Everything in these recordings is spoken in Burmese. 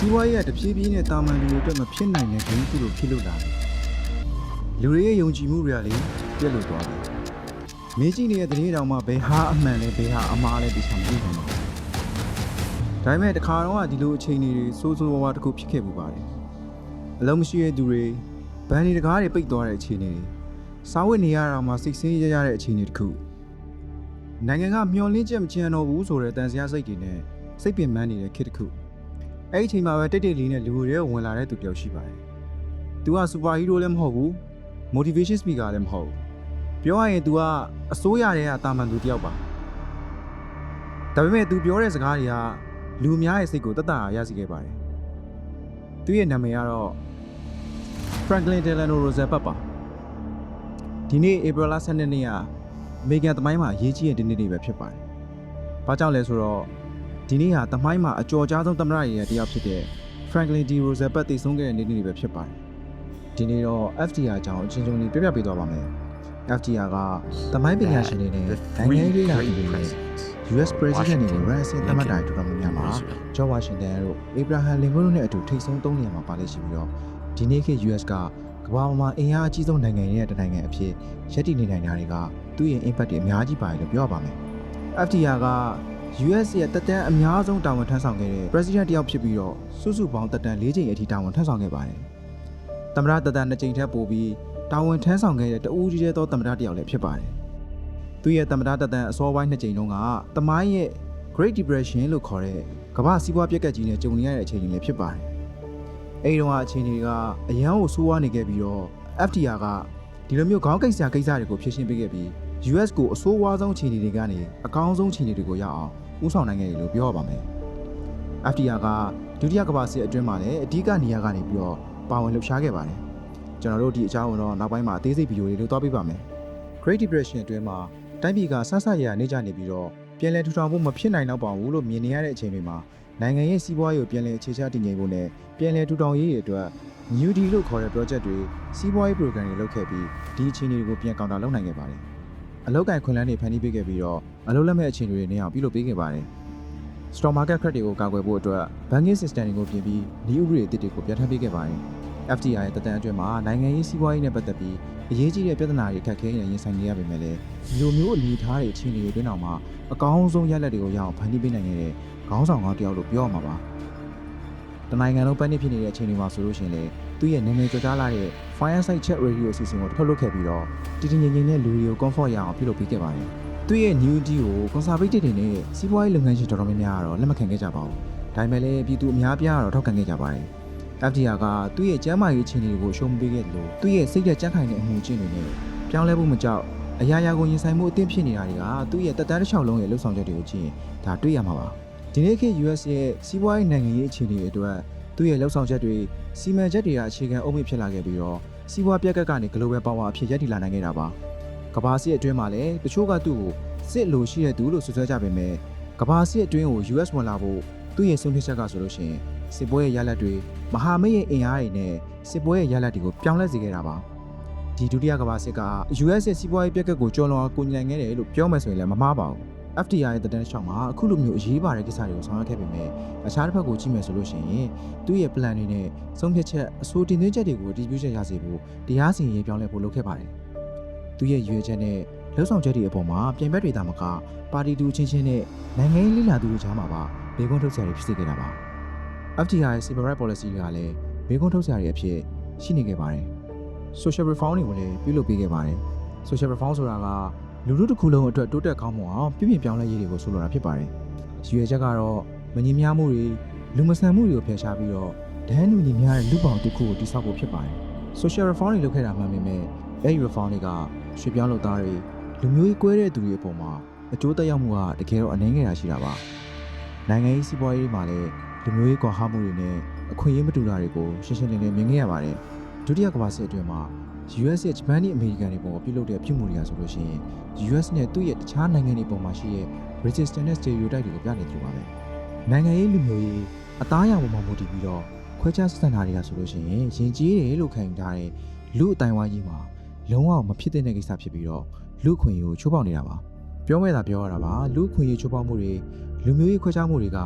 စီးပွားရေးကတဖြည်းဖြည်းနဲ့တာမန်လူတွေအတွက်မဖြစ်နိုင်တဲ့ဂိမ်းတစ်ခုလိုဖြစ်လို့လာတယ်လူတွေရဲ့ယုံကြည်မှုတွေကလေပြက်လို့သွားတယ်မင်းကြည့်နေတဲ့သတင်းတောင်မှဘယ်ဟာအမှန်လဲဘယ်ဟာအမှားလဲသိချင်မသိနိုင်ပါဘူးဒါပေမဲ့တခါတော့ကဒီလိုအခြေအနေတွေစိုးစိုးဝါးဝါတစ်ခုဖြစ်ခဲ့ပူပါတယ်အလုံးမရှိတဲ့သူတွေဘန်ဒီတကားတွေပိတ်သွားတဲ့အခြေအနေတွေစားဝတ်နေရတာမှစိတ်ဆင်းရဲရတဲ့အခြေအနေတစ်ခုနိုင်ငံကမျောလင်းချက်မချန်တော့ဘူးဆိုတဲ့တန်စရာစိတ်တွေနဲ့စိတ်ပင်ပန်းနေတဲ့ခေတ်တစ်ခု အဲ့ဒီအချိန်မှာပဲတိတ်တိတ်လေးနဲ့လူတွေဝင်လာတဲ့သူတယောက်ရှိပါတယ်။ तू ကစူပါဟီးရိုးလည်းမဟုတ်ဘူး။ motivation speaker လည်းမဟုတ်ဘူး။ပြောရရင် तू ကအစိုးရတဲ့ကတာမန်သူတယောက်ပါ။ဒါပေမဲ့ तू ပြောတဲ့စကားတွေကလူအများရဲ့စိတ်ကိုတတ်တာရစေခဲ့ပါတယ်။သူ့ရဲ့နာမည်ကတော့ Franklin Delano Roosevelt ပါ။ဒီနေ့ April 12ရက်နေ့ကအမေရိကန်သမိုင်းမှာအရေးကြီးတဲ့ဒီနေ့တွေပဲဖြစ်ပါတယ်။ဘာကြောင့်လဲဆိုတော့ ဒီနေ့ဟာတမိုင်းမှာအကျော်ကြားဆုံးသမ္မတရဲ့တယောက်ဖြစ်တဲ့ Franklin D. Roosevelt တည်ဆုံးခဲ့တဲ့နေ့နေ့တွေပဲဖြစ်ပါတယ်။ဒီနေ့တော့ FDR အကြောင်းအချင်းချင်းလေးပြပြပေးသွားပါမယ်။ FDR ကတမိုင်းပညာရှင်တွေနဲ့နိုင်ငံရေးလေ့လာသူတွေနဲ့ US President တွေရန်စင်သမ္မတတိုင်းတော်တော်များများမှာ George Washington တို့ Abraham Lincoln တို့နဲ့အတူထိတ်ဆုံး၃နေရာမှာပါလိမ့်ရှိပြီးတော့ဒီနေ့ခေတ် US ကကမ္ဘာပေါ်မှာအင်အားအကြီးဆုံးနိုင်ငံရဲ့တနိုင်ငံအဖြစ်ရပ်တည်နေနိုင်တာတွေကသူ့ရဲ့ impact တွေအများကြီးပါတယ်လို့ပြောရပါမယ်။ FDR က US ရဲ့တက်တန်းအများဆုံးတာဝန်ထမ်းဆောင်ခဲ့တဲ့ President တယောက်ဖြစ်ပြီးတော့စုစုပေါင်းတက်တန်း၄ချိန်အထိတာဝန်ထမ်းဆောင်ခဲ့ပါတယ်။သမ္မတတက်တန်း၂ချိန်ထက်ပိုပြီးတာဝန်ထမ်းဆောင်ခဲ့တဲ့တဦးကြီးတဲ့သောသမ္မတတယောက်လည်းဖြစ်ပါတယ်။သူရဲ့သမ္မတတက်တန်းအစောပိုင်း၂ချိန်တုန်းကတမိုင်းရဲ့ Great Depression လို့ခေါ်တဲ့ကမ္ဘာစီးပွားပြက်ကတ်ကြီးနဲ့ကြုံနေရတဲ့အချိန်တွေလည်းဖြစ်ပါတယ်။အဲဒီတော့အချိန်တွေကအရန်ကိုဆိုးဝါးနေခဲ့ပြီးတော့ FDR ကဒီလိုမျိုးခေါင်းကိစ္စကိစ္စတွေကိုဖြေရှင်းပေးခဲ့ပြီး US ကိုအဆိုးဝါးဆုံးအခြေအနေတွေကနေအကောင်းဆုံးအခြေအနေတွေကိုရောက်အောင် ဦးဆောင်နိုင်ခဲ့တယ်လို့ပြောရပါမယ်။ FDR ကဒုတိယကမ္ဘာစစ်အတွင်းမှာလည်းအဓိကနေရာကနေပြီးတော့ပါဝင်လှုပ်ရှားခဲ့ပါတယ်။ကျွန်တော်တို့ဒီအကြောင်းကိုတော့နောက်ပိုင်းမှာအသေးစိတ်ဗီဒီယိုတွေလုပ်သွားပေးပါမယ်။ Great Depression အတွင်းမှာတိုင်းပြည်ကဆဆရရနေကြနေပြီးတော့ပြန်လည်ထူထောင်ဖို့မဖြစ်နိုင်တော့ပါဘူးလို့မြင်နေရတဲ့အချိန်တွေမှာနိုင်ငံရဲ့စီးပွားရေးကိုပြန်လည်အခြေချတည်ငြိမ်ဖို့နဲ့ပြန်လည်ထူထောင်ရေးတွေအတွက် New Deal လို့ခေါ်တဲ့ project တွေစီးပွားရေး program တွေလုပ်ခဲ့ပြီးဒီအခြေအနေတွေကိုပြန်ကောင်တာလုပ်နိုင်ခဲ့ပါတယ်။ အလောက်ကန်ခွန်လန်းတွေဖန်တီးပေးခဲ့ပြီးတော့အလုပ်လက်မဲ့အခြေအနေတွေနေအောင်ပြုလုပ်ပေးခဲ့ပါတယ်။ stock market crack တွေကိုကာကွယ်ဖို့အတွက် banking system တွေကိုပြင်ပြီးဤဥပဒေအသစ်တွေကိုပြဋ္ဌာန်းပေးခဲ့ပါတယ်။ FDI ရဲ့တတန်းအတွင်းမှာနိုင်ငံရေးစီးပွားရေးနဲ့ပတ်သက်ပြီးအရေးကြီးတဲ့ပြဿနာတွေခက်ခဲနေရင်ဆိုင်နေရပေမဲ့လည်းဒီလိုမျိုးအနေအထားတွေအခြေအနေတွေတွင်းအောင်မှာအကောင်းဆုံးရလဒ်တွေကိုရအောင်ဖန်တီးပေးနိုင်ခဲ့တဲ့ခေါင်းဆောင်ကောင်းတစ်ယောက်လို့ပြောရမှာပါ။တနိုင်ငံလုံးပန်းနစ်ဖြစ်နေတဲ့အချိန်တွေမှာဆိုလို့ရှိရင်လေ သူ့ရဲ့နာမည်ကျော်ကြားလာတဲ့ Fireside Chat Radio အစီအစဉ်ကိုထုတ်လုပ်ခဲ့ပြီးတော့တည်တည်ငြိမ်ငြိမ်နဲ့လူတွေကို comfort ရအောင်ပြုလုပ်ပေးခဲ့ပါတယ်။သူ့ရဲ့ new deal ကို conservative တွေနဲ့စီးပွားရေးလုပ်ငန်းရှင်တော်တော်များများကတော့လက်မခံခဲ့ကြပါဘူး။ဒါပေမဲ့လည်းပြည်သူအများပြားကတော့ထောက်ခံခဲ့ကြပါတယ်။ FDR ကသူ့ရဲ့ကျန်းမာရေးအခြေအနေတွေကိုရှုံးပေးခဲ့တယ်လို့သူ့ရဲ့စိတ်သက်ကြံ့ခိုင်တဲ့အမှုချင်းတွေနဲ့ပြောင်းလဲဖို့မကြောက်အရာရာကိုရင်ဆိုင်မှုအသင့်ဖြစ်နေတာတွေကသူ့ရဲ့တက်တန်းတစ်လျှောက်လုံးရဲ့လှုပ်ဆောင်ချက်တွေကိုကြည့်ရင်ဒါတွေ့ရမှာပါ။ဒီနေ့ခေတ် US ရဲ့စီးပွားရေးနိုင်ငံရေးအခြေအနေတွေအတွက် သူ့ရဲ့လှုပ်ဆောင်ချက်တွေစီမံချက်တွေကအခြေခံအုပ်မြစ်ဖြစ်လာခဲ့ပြီးတော့စီးပွားပြက်ကတ်ကနေ global power အဖြစ်ရပ်တည်လာနိုင်ခဲ့တာပါ။ကမ္ဘာစစ်အတွင်းမှာလည်းတချို့ကသူ့ကိုစစ်လိုရှိတဲ့သူလို့ဆွဆွဲကြပေမဲ့ကမ္ဘာစစ်အတွင်းကို US ဝင်လာဖို့သူ့ရဲ့ဆုံးဖြတ်ချက်ကဆိုလို့ရှိရင်စစ်ပွဲရဲ့ရလဒ်တွေမဟာမိတ်ရဲ့အင်အားတွေနဲ့စစ်ပွဲရဲ့ရလဒ်တွေကိုပြောင်းလဲစေခဲ့တာပါဒီဒုတိယကမ္ဘာစစ်က US ရဲ့စီးပွားရေးပြက်ကတ်ကိုကျော်လွန်အောင်ကိုညံခဲ့တယ်လို့ပြောမယ်ဆိုရင်လည်းမမှားပါဘူး FDR ရဲ့တဒန်းရှောင်းမှာအခုလိုမျိုးအရေးပါတဲ့ကိစ္စတွေကိုဆောင်ရွက်ခဲ့ပေမဲ့အခြားတစ်ဖက်ကိုကြည့်မယ်ဆိုလို့ရှိရင်သူ့ရဲ့ plan တွေနဲ့ဆုံးဖြတ်ချက်အဆိုတင်သွင်းချက်တွေကိုတည်ပြုချက်ရစေဖို့တရားစီရင်ရေးပြောင်းလဲဖို့လုပ်ခဲ့ပါတယ်သူ့ရဲ့ရွေချက်နဲ့လှုပ်ဆောင်ချက်တွေအပေါ်မှာပြင်ပတွေတာမကပါတီတူချင်းချင်းနဲ့နိုင်ငံရေးလိလာသူတွေကြားမှာပါဘေးကွန်းထုတ်ဆရာတွေဖြစ်စေခဲ့တာပါ FDR ရဲ့ civil rights policy ကလည်းဘေးကွန်းထုတ်ဆရာတွေအဖြစ်ရှိနေခဲ့ပါတယ် social reform တွေကိုလည်းပြုလုပ်ပေးခဲ့ပါတယ် social reform ဆိုတာက လူထုတစ်ခုလုံးအတွက်တိုးတက်ကောင်းမွန်အောင်ပြုပြင်ပြောင်းလဲရေးတွေကိုဆိုလိုတာဖြစ်ပါတယ်ရည်ရွယ်ချက်ကတော့မငြင်းများမှုတွေလူမဆန်မှုတွေကိုဖယ်ရှားပြီးတော့ဒန်းလူညီများတဲ့လူပေါင်းတစ်ခုကိုတည်ဆောက်ဖို့ဖြစ်ပါတယ် social reform တွေလုပ်ခဲ့တာမှန်ပေမဲ့အဲဒီ reform တွေကရွှေ့ပြောင်းလုပ်သားတွေလူမျိုးရေးကွဲတဲ့သူတွေအပေါ်မှာအကျိုးသက်ရောက်မှုကတကယ်တော့အနှဲငယ်တာရှိတာပါနိုင်ငံရေးစီးပွားရေးမှာလည်းလူမျိုးရေးကွာဟမှုတွေနဲ့အခွင့်အရေးမတူတာတွေကိုရှင်းရှင်းလင်းလင်းမြင်ခဲ့ရပါတယ် ဒုတိယကမ္ဘာစစ်အတွင်းမှာ US ရဲ့ဂျပန်နဲ့အမေရိကန်တွေပေါ်ပြုလုပ်တဲ့ပြုမှုတွေကဆိုလို့ရှိရင် US နဲ့သူ့ရဲ့တခြားနိုင်ငံတွေပေါ်မှာရှိတဲ့ resistance နဲ့ stereotype တွေကိုပြနေကြပါပဲ။နိုင်ငံရေးလူမျိုးရေးအသားအရောင်ပေါ်မှာမူတည်ပြီးတော့ခွဲခြားဆက်ဆံတာတွေကဆိုလို့ရှိရင်ယဉ်ကျေးတယ်လို့ခံယူထားတဲ့လူအတိုင်းဝိုင်းကြီးမှာလုံးဝမဖြစ်တဲ့ကိစ္စဖြစ်ပြီးတော့လူခွင့်ရေးကိုချိုးဖောက်နေတာပါ။ပြောမဲ့တာပြောရတာပါလူခွင့်ရေးချိုးဖောက်မှုတွေလူမျိုးရေးခွဲခြားမှုတွေက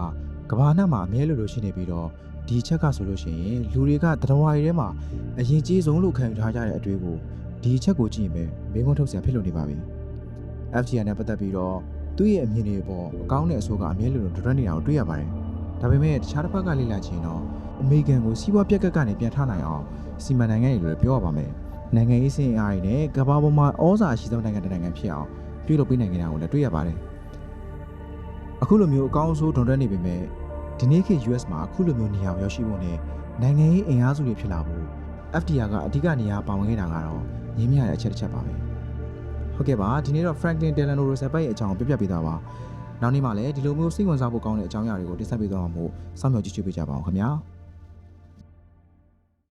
ကဘာနှံ့မှာအမြဲလိုလိုရှိနေပြီးတော့ ဒီချက်ကဆိုလို့ရှိရင်လူတွေကတရဝါရီထဲမှာအရင်ကြီးဆုံးလို့ခံယူထားကြတဲ့အတွေ့ကိုဒီချက်ကိုကြည့်ရင်ပဲမင်းကုန်းထုတ်ဆရာဖြစ်လို့နေပါပြီ FTR နဲ့ပတ်သက်ပြီးတော့သူ့ရဲ့အမြင်တွေပေါ်အကောင်းတဲ့အဆိုးကအမြဲလိုလိုဒရက်နေတာကိုတွေ့ရပါတယ်ဒါပေမဲ့တခြားတစ်ဖက်ကလေ့လာချင်တော့အမေရိကန်ကိုစီးပွားပြက်ကတ်ကနေပြန်ထနိုင်အောင်စီမံနိုင်ငံတွေလို့ပြောရပါမယ်နိုင်ငံရေးစင်အားတွေနဲ့ကမ္ဘာပေါ်မှာဩဇာအရှိဆုံးနိုင်ငံတစ်နိုင်ငံဖြစ်အောင်ပြုလုပ်ပေးနိုင်ကြတာကိုလည်းတွေ့ရပါတယ်အခုလိုမျိုးအကောင်းအဆိုးဒွန်တွဲနေပေမဲ့ ဒီနေ့ခေတ် US မှာအခုလိုမျိုးနေရာကိုရောက်ရှိဖို့နဲ့နိုင်ငံရေးအင်အားစုတွေဖြစ်လာဖို့ FDR ကအဓိကနေရာပါဝင်ခဲ့တာကတော့ငင်းမြရတဲ့အချက်တစ်ချက်ပါပဲဟုတ်ကဲ့ပါဒီနေ့တော့ Franklin Delano Roosevelt ရဲ့အကြောင်းကိုပြပြပေးသွားပါနောက်နေ့မှလည်းဒီလိုမျိုးစိတ်ဝင်စားဖို့ကောင်းတဲ့အကြောင်းအရာတွေကိုတင်ဆက်ပေးသွားမှာမို့စောင့်မျှော်ကြည့်ရှုပေးကြပါအောင်ခင်ဗျာ